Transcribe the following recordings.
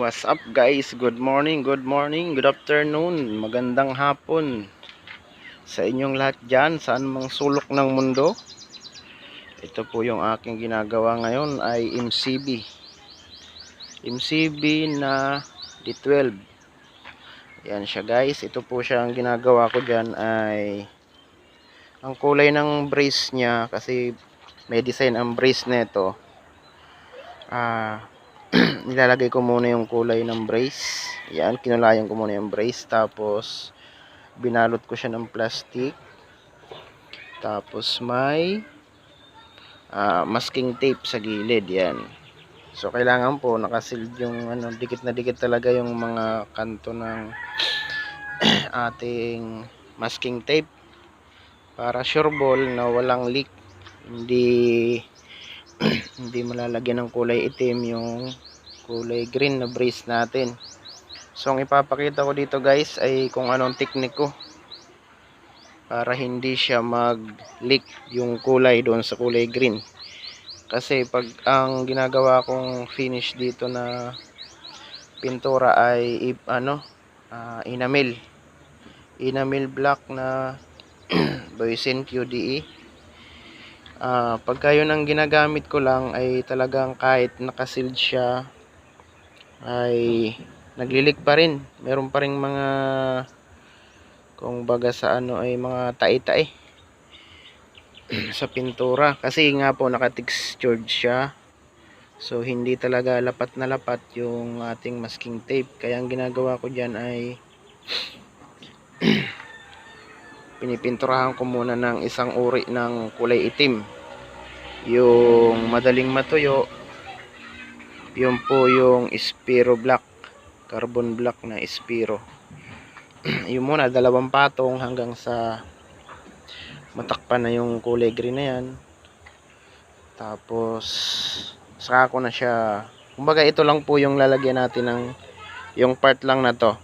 what's up guys? Good morning, good morning, good afternoon, magandang hapon sa inyong lahat dyan, saan mang sulok ng mundo. Ito po yung aking ginagawa ngayon ay MCB. MCB na D12. Yan siya guys, ito po siya ang ginagawa ko dyan ay ang kulay ng brace niya kasi may design ang brace nito. Ah, nilalagay ko muna yung kulay ng brace. Yan, kinulayan ko muna yung brace. Tapos, binalot ko siya ng plastic. Tapos, may ah, masking tape sa gilid. Yan. So, kailangan po nakasealed yung ano, dikit na dikit talaga yung mga kanto ng ating masking tape para sure ball na walang leak hindi hindi malalagyan ng kulay itim yung kulay green na brace natin. So ang ipapakita ko dito guys ay kung anong technique ko para hindi siya mag leak yung kulay doon sa kulay green. Kasi pag ang ginagawa kong finish dito na pintura ay ano ah, enamel enamel black na Boysen QDE Ah, pagka yun ang ginagamit ko lang ay talagang kahit nakasealed siya ay naglilik pa rin. Meron pa rin mga kung baga sa ano ay mga tae-tae sa pintura kasi nga po naka-textured siya. So hindi talaga lapat na lapat yung ating masking tape. Kaya ang ginagawa ko diyan ay pinipinturahan ko muna ng isang uri ng kulay itim. Yung madaling matuyo yun po yung Spiro Black carbon black na Spiro yun muna dalawang patong hanggang sa matakpan na yung kulay green na yan. Tapos saka ko na siya. Kumbaga ito lang po yung lalagyan natin ng yung part lang na to.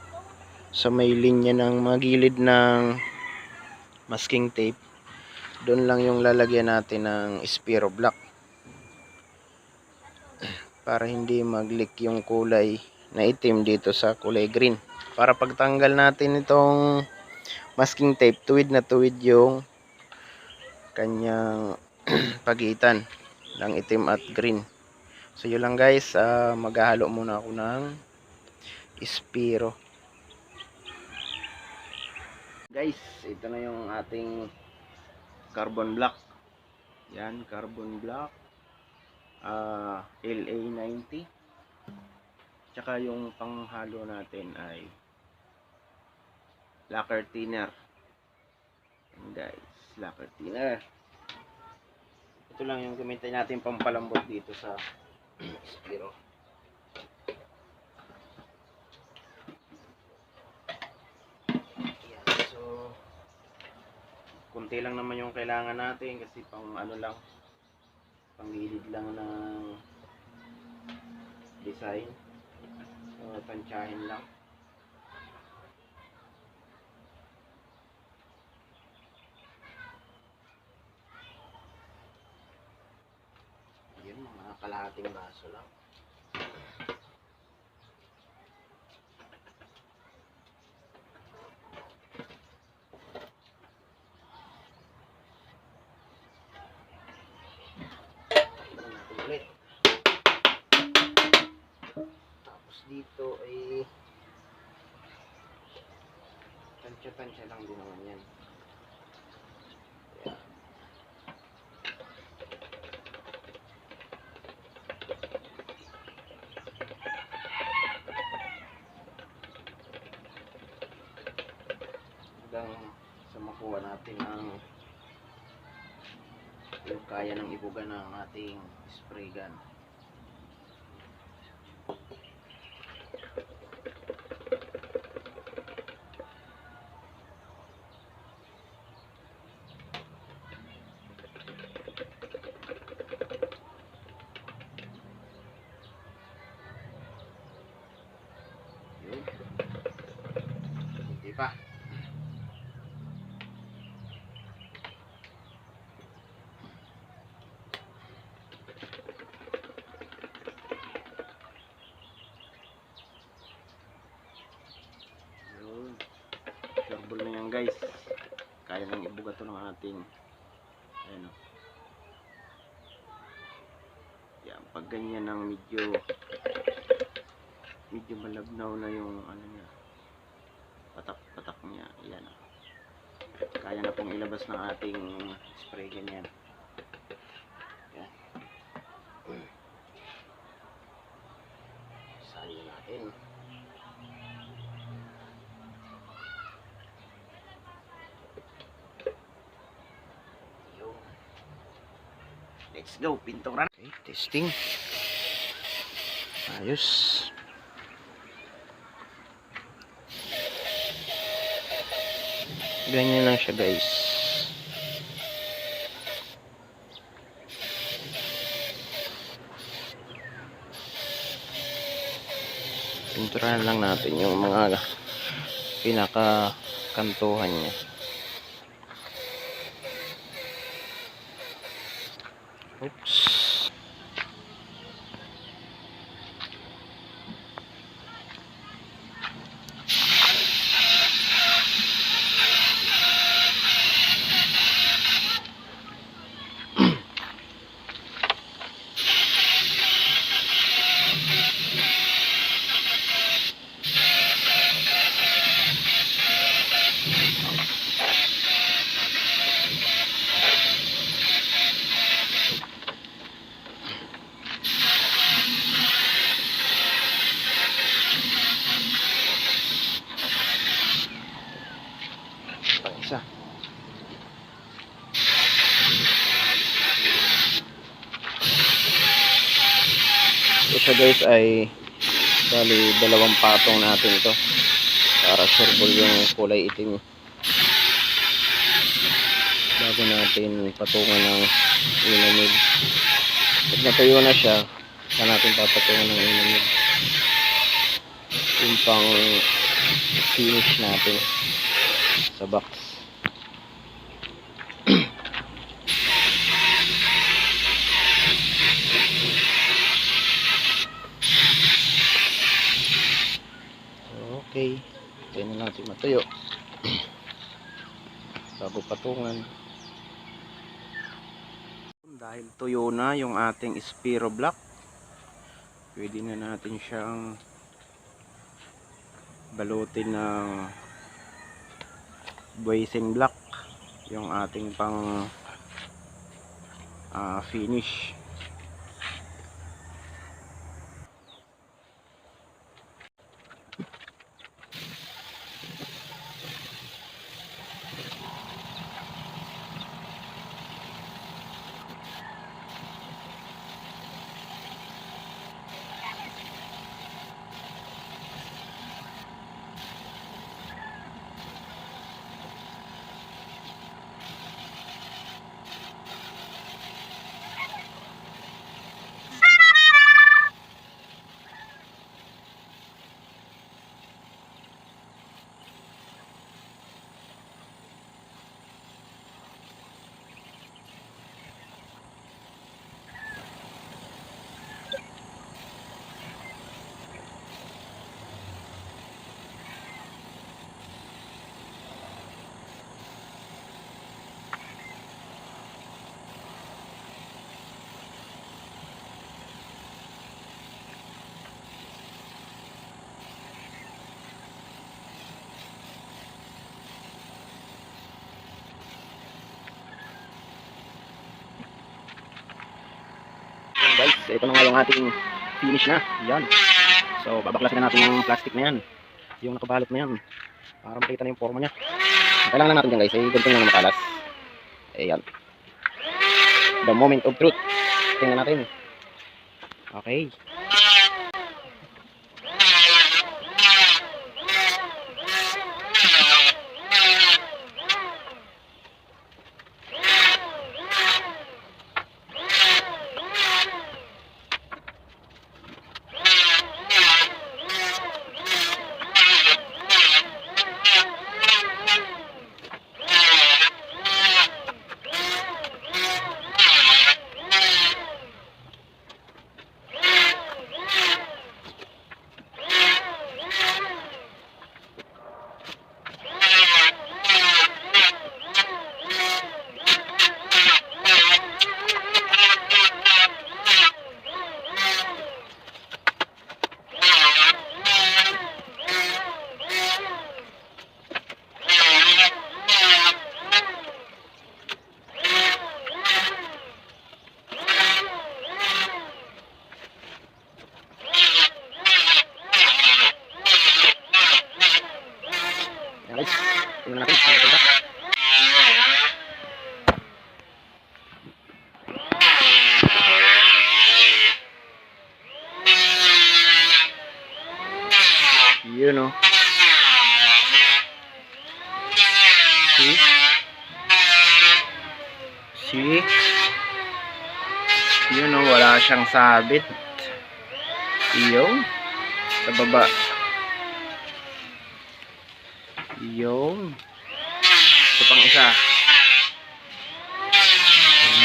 Sa may linya ng mga gilid ng masking tape doon lang yung lalagyan natin ng Spiro Black. Para hindi mag-leak yung kulay na itim dito sa kulay green. Para pagtanggal natin itong masking tape tuwid na tuwid yung kanyang pagitan ng itim at green. So yun lang guys. Ah, maghahalo muna ako ng Spiro guys ito na yung ating carbon black. Yan carbon black. Ah LA90 tsaka yung panghalo natin ay lacquer thinner. Yan guys lacquer thinner. Ito lang yung gamitin natin pampalambot dito sa Spiro kunti lang naman yung kailangan natin kasi pang ano lang panggilid lang ng design. So tansyahin lang. Yun mga kalahating baso lang tansya-tansya lang din naman yan. Ayan. Hanggang sa makuha natin ang yung kaya ng ibuga ng ating spray gun. Yun. Hindi pa. Guys. Kaya nang ibuga to ng ating ano. Yan, pag ganyan ng medyo medyo malabnaw na yung ano niya. Patak-patak niya. Yan. Kaya na pong ilabas ng ating spray ganyan. Yan. Sayo natin. Let's go, pintura. Okay, testing. Ayos. Ganyan lang siya, guys. Pinturahan lang natin yung mga pinaka kantuhan niya. Siya guys ay bali dalawang patong natin ito para sureball yung kulay itim. Bago natin patungan ng inamid. Pag natuyo na siya saka natin papatungan ng inamid? Yung pang finish natin sa box. Natin matuyo. Bago patungan. Dahil tuyo na yung ating Spiro block, pwede na natin siyang balutin ng Boysen block yung ating pang ah, finish guys ito na nga yung ating finish na. Yan. So babaklasin na natin yung plastic na yan. Yung nakabalot na yan. Para makita na yung forma Ang kailangan lang natin dyan guys. Ay ganito lang makalas. Ayan. The moment of truth. Tingnan natin. Okay Yun o. See? See? Yun o, wala siyang sabit. Yun. Sa baba. Yun. Ito pang isa.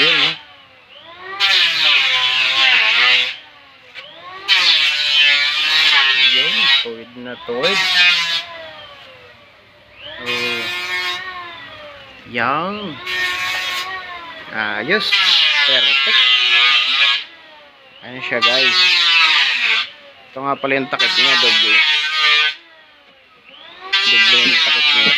Yun o. Yun. Tuwid na tuwid. Oh. Yang. Ayos. Perfect. Ano siya guys. Ito nga pala yung takip niya. Doble. Doble yung takip niya.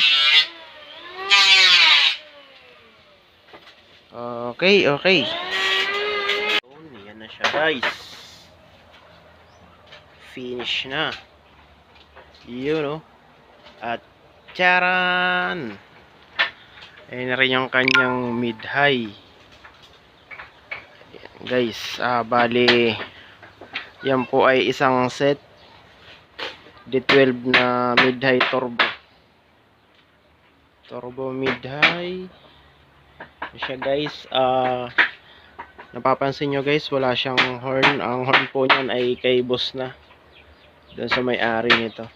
Okay, okay. Yun, yan na siya guys. Finish na. Yun oh. At charan! Ayun na rin yung kanyang mid-high. Ayan, Guys, ah, bali yan po ay isang set D12 na mid-high turbo. Turbo mid-high. Siya guys, ah napapansin nyo guys, wala siyang horn. Ang horn po niyan ay kay boss na. Doon sa may-ari nito.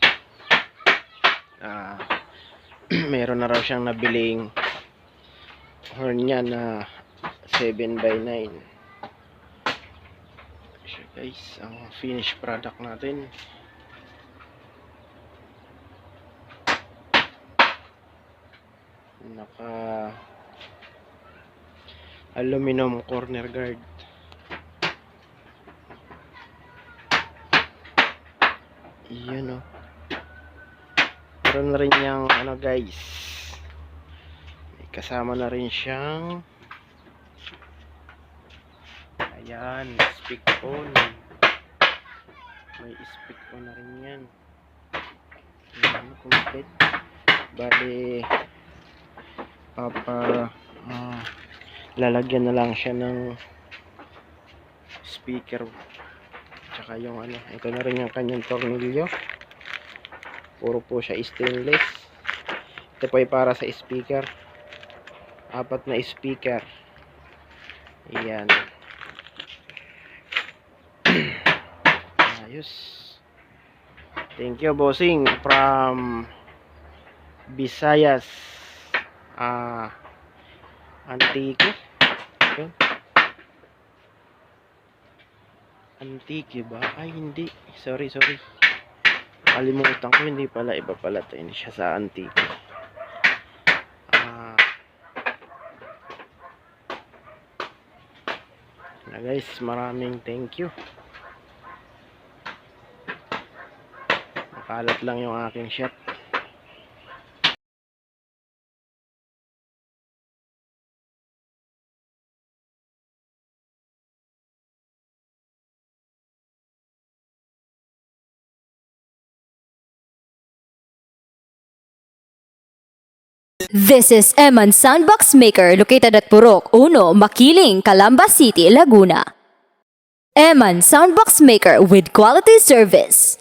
Ah, meron na raw siyang nabiling horn niya na 7x9 siya guys ang finished product natin naka aluminum corner guard. Yun o meron na rin yung ano guys. Kasama na rin siyang ayan speak phone may speak phone na rin yan. Ayan complete. Bali papa ah, lalagyan na lang siya ng speaker. Tsaka yung ano ito na rin yung kanyang tornilyo. Puro po siya stainless. Ito po para sa speaker. Apat na speaker. Ayan. Ayos. Thank you bossing. From Visayas. Ah Antique yun Antique ba? ay hindi. Sorry sorry. Kalimutan ko hindi pala. Iba pala to. Hindi siya sa Antique. Ah. Na guys. Maraming thank you. Nakalat lang yung aking shot This is Eman Sandbox Maker located at Purok 1, Makiling, Calamba City, Laguna. Eman Soundbox Maker with quality service.